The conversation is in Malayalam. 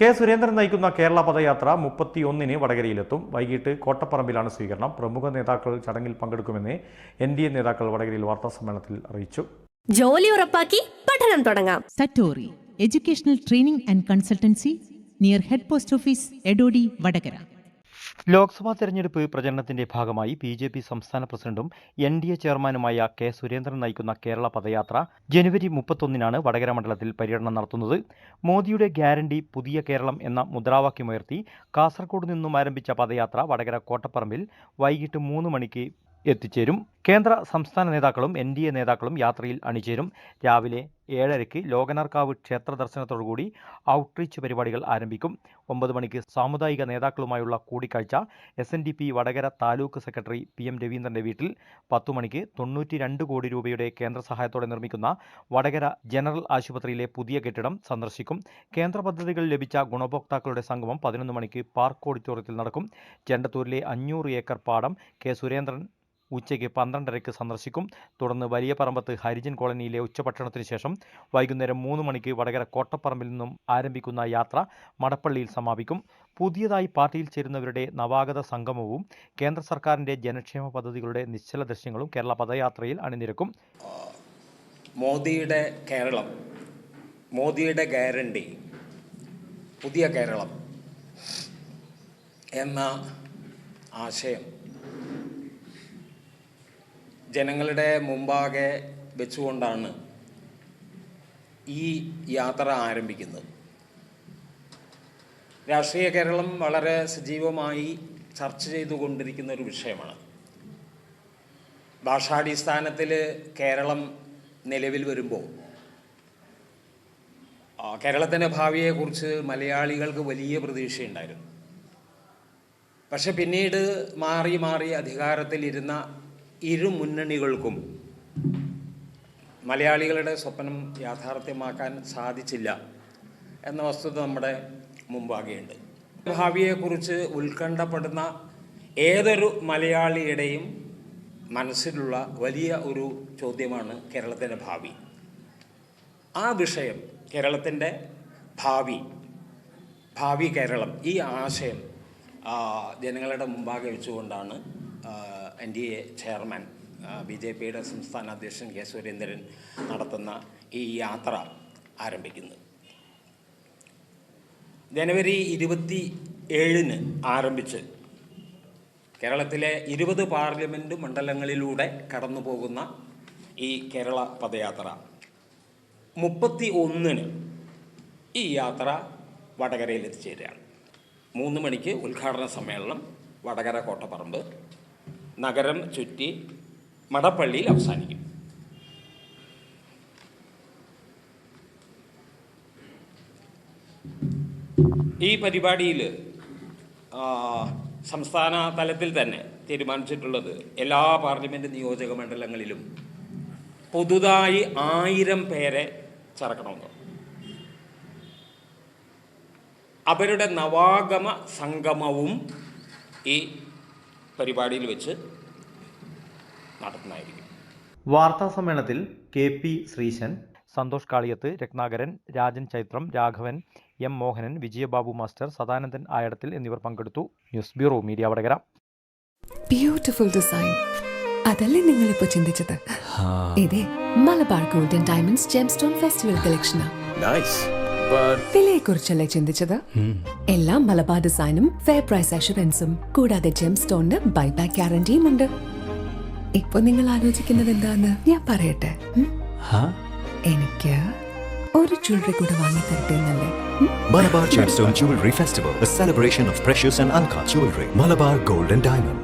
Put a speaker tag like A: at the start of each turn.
A: കെ സുരേന്ദ്രൻ നയിക്കുന്ന കേരള പദയാത്ര മുപ്പത്തിയൊന്നിന് വടകരയിലെത്തും. വൈകിട്ട് കോട്ടപ്പറമ്പിലാണ് സ്വീകരണം. പ്രമുഖ നേതാക്കൾ ചടങ്ങിൽ പങ്കെടുക്കുമെന്ന് എൻ ഡി എ നേതാക്കൾ വടകരയിൽ വാർത്താസമ്മേളനത്തിൽ അറിയിച്ചു.
B: ജോലി ഉറപ്പാക്കി പഠനം തുടങ്ങാം.
C: Satori educational training and consultancy near head post office Edodi Vadagara.
D: Lok Sabha തെരഞ്ഞെടുപ്പ് പ്രചരണത്തിന്റെ ഭാഗമായി ബി ജെ പി സംസ്ഥാന പ്രസിഡന്റും എൻ ഡി എ ചെയർമാനുമായ കെ സുരേന്ദ്രൻ നയിക്കുന്ന കേരള പദയാത്ര ജനുവരി മുപ്പത്തൊന്നിനാണ് വടകര മണ്ഡലത്തിൽ പര്യടനം നടത്തുന്നത്. മോദിയുടെ ഗ്യാരണ്ടി പുതിയ കേരളം എന്ന മുദ്രാവാക്യമുയർത്തി കാസർഗോഡ് നിന്നും ആരംഭിച്ച പദയാത്ര വടകര കോട്ടപ്പറമ്പിൽ വൈകിട്ട് മൂന്ന് മണിക്ക് എത്തിച്ചേരും. കേന്ദ്ര സംസ്ഥാന നേതാക്കളും എൻ ഡി എ നേതാക്കളും യാത്രയിൽ അണിചേരും. രാവിലെ ഏഴരയ്ക്ക് ലോകനാർക്കാവ് ക്ഷേത്ര ദർശനത്തോടുകൂടി ഔട്ട്റീച്ച് പരിപാടികൾ ആരംഭിക്കും. ഒമ്പത് മണിക്ക് സാമുദായിക നേതാക്കളുമായുള്ള കൂടിക്കാഴ്ച. S N D P Vadakara taluk secretary P M രവീന്ദ്രന്റെ വീട്ടിൽ പത്തു മണിക്ക് തൊണ്ണൂറ്റി രണ്ട് കോടി രൂപയുടെ കേന്ദ്ര സഹായത്തോടെ നിർമ്മിക്കുന്ന വടകര ജനറൽ ആശുപത്രിയിലെ പുതിയ കെട്ടിടം സന്ദർശിക്കും. കേന്ദ്ര പദ്ധതികൾ ലഭിച്ച ഗുണഭോക്താക്കളുടെ സംഗമം പതിനൊന്ന് മണിക്ക് പാർക്ക് ഓഡിറ്റോറിയത്തിൽ നടക്കും. ചെണ്ടത്തൂരിലെ അഞ്ഞൂറ് ഏക്കർ പാടം കെ സുരേന്ദ്രൻ ഉച്ചയ്ക്ക് പന്ത്രണ്ടരയ്ക്ക് സന്ദർശിക്കും. തുടർന്ന് വലിയ പറമ്പത്ത് ഹരിജൻ കോളനിയിലെ ഉച്ചഭക്ഷണത്തിന് ശേഷം വൈകുന്നേരം മൂന്ന് മണിക്ക് വടകര കോട്ടപ്പറമ്പിൽ നിന്നും ആരംഭിക്കുന്ന യാത്ര മടപ്പള്ളിയിൽ സമാപിക്കും. പുതിയതായി പാർട്ടിയിൽ ചേരുന്നവരുടെ നവാഗത സംഗമവും കേന്ദ്ര സർക്കാരിന്റെ ജനക്ഷേമ പദ്ധതികളുടെ നിശ്ചല ദൃശ്യങ്ങളും കേരള പദയാത്രയിൽ അണിനിരക്കും.
E: മോദിയുടെ കേരളം. മോദിയുടെ ഗ്യാരണ്ടി. പുതിയ കേരളം. എന്ന ആശയം. ജനങ്ങളുടെ മുമ്പാകെ വെച്ചുകൊണ്ടാണ് ഈ യാത്ര ആരംഭിക്കുന്നത്. രാഷ്ട്രീയ കേരളം വളരെ സജീവമായി ചർച്ച ചെയ്തുകൊണ്ടിരിക്കുന്ന ഒരു വിഷയമാണ്. ഭാഷാടിസ്ഥാനത്തിൽ കേരളം നിലവിൽ വരുമ്പോൾ കേരളത്തിന്റെ ഭാവിയെക്കുറിച്ച് മലയാളികൾക്ക് വലിയ പ്രതീക്ഷയുണ്ടായിരുന്നു. പക്ഷെ പിന്നീട് മാറി മാറി അധികാരത്തിലിരുന്ന ഇരു മുന്നണികൾക്കും മലയാളികളുടെ സ്വപ്നം യാഥാർത്ഥ്യമാക്കാൻ സാധിച്ചില്ല എന്ന വസ്തുത നമ്മുടെ മുമ്പാകെയുണ്ട്. ഭാവിയെക്കുറിച്ച് ഉത്കണ്ഠപ്പെടുന്ന ഏതൊരു മലയാളിയുടെയും മനസ്സിലുള്ള വലിയ ഒരു ചോദ്യമാണ് കേരളത്തിന്റെ ഭാവി. ആ വിഷയം കേരളത്തിന്റെ ഭാവി ഭാവി കേരളം ഈ ആശയം ജനങ്ങളുടെ മുമ്പാകെ വെച്ചുകൊണ്ടാണ് N D A chairman B J പിയുടെ സംസ്ഥാന അധ്യക്ഷൻ കെ സുരേന്ദ്രൻ നടത്തുന്ന ഈ യാത്ര ആരംഭിക്കുന്നു. ജനുവരി ഇരുപത്തി ഏഴിന് ആരംഭിച്ച് കേരളത്തിലെ ഇരുപത് പാർലമെന്റ് മണ്ഡലങ്ങളിലൂടെ കടന്നു പോകുന്ന ഈ കേരള പദയാത്ര. മുപ്പത്തി ഒന്നിന് ഈ യാത്ര വടകരയിൽ എത്തിച്ചേരുകയാണ്. മൂന്ന് മണിക്ക് ഉദ്ഘാടന സമ്മേളനം വടകര കോട്ടപ്പറമ്പ് നഗരം ചുറ്റി മടപ്പള്ളിയിൽ അവസാനിക്കും. ഈ പരിപാടിയിൽ സംസ്ഥാന തലത്തിൽ തന്നെ തീരുമാനിച്ചിട്ടുള്ളത് എല്ലാ പാർലമെന്റ് നിയോജക മണ്ഡലങ്ങളിലും പുതുതായി ആയിരം പേരെ ചേർക്കണമെന്ന്. അവരുടെ നവാഗമ സംഗമവും ഈ പരിപാടിയിൽ വെച്ച് നടത്തുന്നതായിരിക്കും.
D: വാർത്താ സമ്മേളനത്തിൽ K P Sreesan Santhosh Kaliyath Rathnakaran Rajan Chaithram Raghavan M Mohanan Vijayababu master Sadanandan Ayadathil എന്നിവർ പങ്കെടുത്തു. News bureau media Vadakara.
F: Beautiful design അതല്ലേ നിങ്ങൾ ഇപ്പൊ ചിന്തിച്ചത് ഇതേ Malabar golden diamonds gemstone festival കളക്ഷനാണ്
G: Nice. But
F: വിലയെ ചിന്തിച്ചത് എല്ലാം മലബാർ ഡിസൈനും ഫെയർ പ്രൈസ് അഷുറൻസും കൂടാതെ ജെം സ്റ്റോണിന് ബൈബാക്ക് ഗ്യാരണ്ടിയും ഉണ്ട് ഇപ്പൊ നിങ്ങൾ ആലോചിക്കുന്നത് എന്താന്ന് ഞാൻ പറയട്ടെ ഉം? എനിക്ക് ഒരു ജ്വല്ലറി കൂടെ വാങ്ങി തരട്ടെ എന്നല്ലേ ഉം?
G: Malabar Gemstone Jewelry Festival, a celebration of precious and uncut jewelry. Malabar Gold and Diamonds.